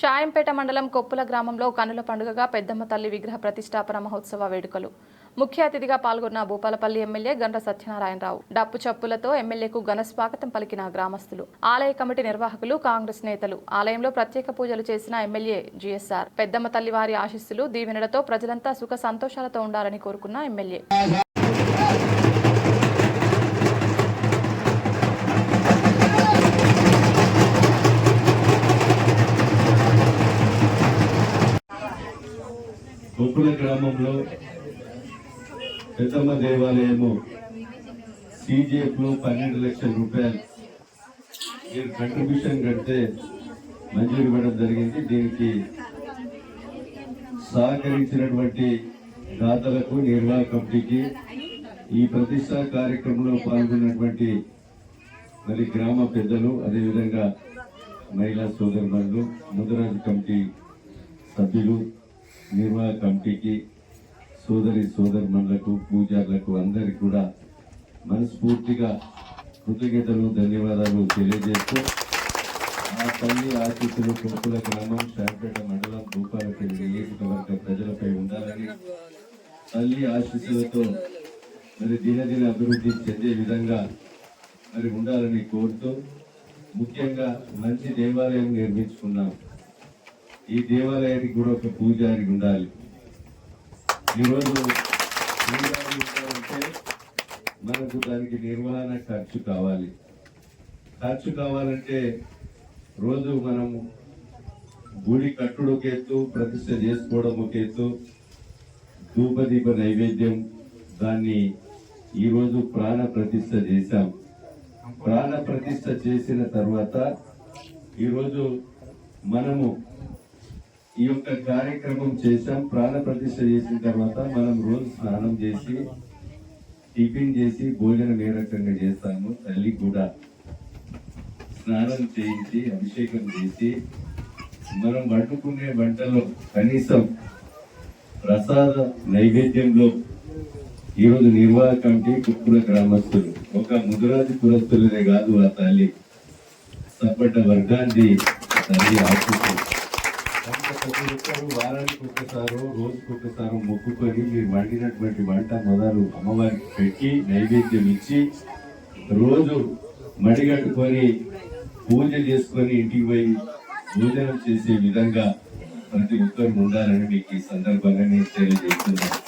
షాయంపేట మండలం కొప్పుల గ్రామంలో కనుల పండుగగా పెద్దమ్మ తల్లి విగ్రహ ప్రతిష్టాపన మహోత్సవ వేడుకలు. ముఖ్య అతిథిగా పాల్గొన్న భూపాలపల్లి ఎమ్మెల్యే గండ్ర సత్యనారాయణరావు. డప్పు చప్పులతో ఎమ్మెల్యేకు ఘన స్వాగతం పలికిన గ్రామస్తులు. ఆలయ కమిటీ నిర్వాహకులు కాంగ్రెస్ నేతలు. ఆలయంలో ప్రత్యేక పూజలు చేసిన ఎమ్మెల్యే జిఎస్ఆర్. పెద్దమ్మ తల్లి వారి ఆశీస్సులు దీవెనలతో ప్రజలంతా సుఖ సంతోషాలతో ఉండాలని కోరుకున్న ఎమ్మెల్యే. గొప్పల గ్రామంలో పెద్దమ్మ దేవాలయము సిజిఎఫ్లో పన్నెండు లక్షల రూపాయలు. మీరు కంట్రిబ్యూషన్ కడితే మంజూరు ఇవ్వడం జరిగింది. దీనికి సహకరించినటువంటి దాతలకు నిర్వాహక కమిటీకి ఈ ప్రతిష్టా కార్యక్రమంలో పాల్గొన్నటువంటి మరి గ్రామ పెద్దలు అదేవిధంగా మహిళా సోదరులు ముదరాజు కమిటీ సభ్యులు నిర్వాహక కమిటీకి సోదరి సోదరుమణులకు పూజారులకు అందరికి కూడా మనస్ఫూర్తిగా కృతజ్ఞతలు ధన్యవాదాలు తెలియజేస్తూ ఆ తల్లి ఆశీస్సులు కొడుకుల గ్రామం శాంపేట మండలం భూపాలపల్లి నియోజకవర్గ ప్రజలపై ఉండాలని తల్లి ఆశీస్సులతో మరి దినదిన అభివృద్ధి చెందే విధంగా మరి ఉండాలని కోరుతూ ముఖ్యంగా మంచి దేవాలయం నిర్మించుకున్నాం. ఈ దేవాలయానికి కూడా ఒక పూజారి ఉండాలి. ఈరోజు పూజారి ఉండాలంటే మనకు దానికి నిర్వహణ ఖర్చు కావాలి. ఖర్చు కావాలంటే రోజు మనము గుడి కట్టుడు ఒక ఎత్తు ప్రతిష్ట చేసుకోవడం ఒక ఎత్తు ధూపదీప నైవేద్యం దాన్ని ఈరోజు ప్రాణ ప్రతిష్ట చేశాం. ప్రాణ ప్రతిష్ట చేసిన తర్వాత ఈరోజు మనము ఈ యొక్క కార్యక్రమం చేశాం. ప్రాణ ప్రతిష్ఠ చేసిన తర్వాత మనం రోజు స్నానం చేసి టిఫిన్ చేసి భోజనం ఏ రకంగా చేస్తాము తల్లి కూడా స్నానం చేయించి అభిషేకం చేసి మనం వండుకునే వంటలో కనీసం ప్రసాద నైవేద్యంలో ఈరోజు నిర్వాహక కమిటీ కుక్కుల గ్రామస్తులు ఒక ముదురాజు కులస్తులనే కాదు ఆ తల్లి. సప్పట వర్గాన్ని తల్లి ఆశిస్తుంది ప్రతి ఒక్కరు వారానికి ఒక్కసారి రోజుకి ఒక్కసారి మొక్కుకొని మీరు వండినటువంటి వంట మొదలు అమ్మవారికి పెట్టి నైవేద్యం ఇచ్చి రోజు మడిగట్టుకొని పూజ చేసుకొని ఇంటికి పోయి భోజనం చేసే విధంగా ప్రతి ఒక్కరు ఉండాలని మీకు ఈ సందర్భంగా నేను తెలియజేస్తున్నాను.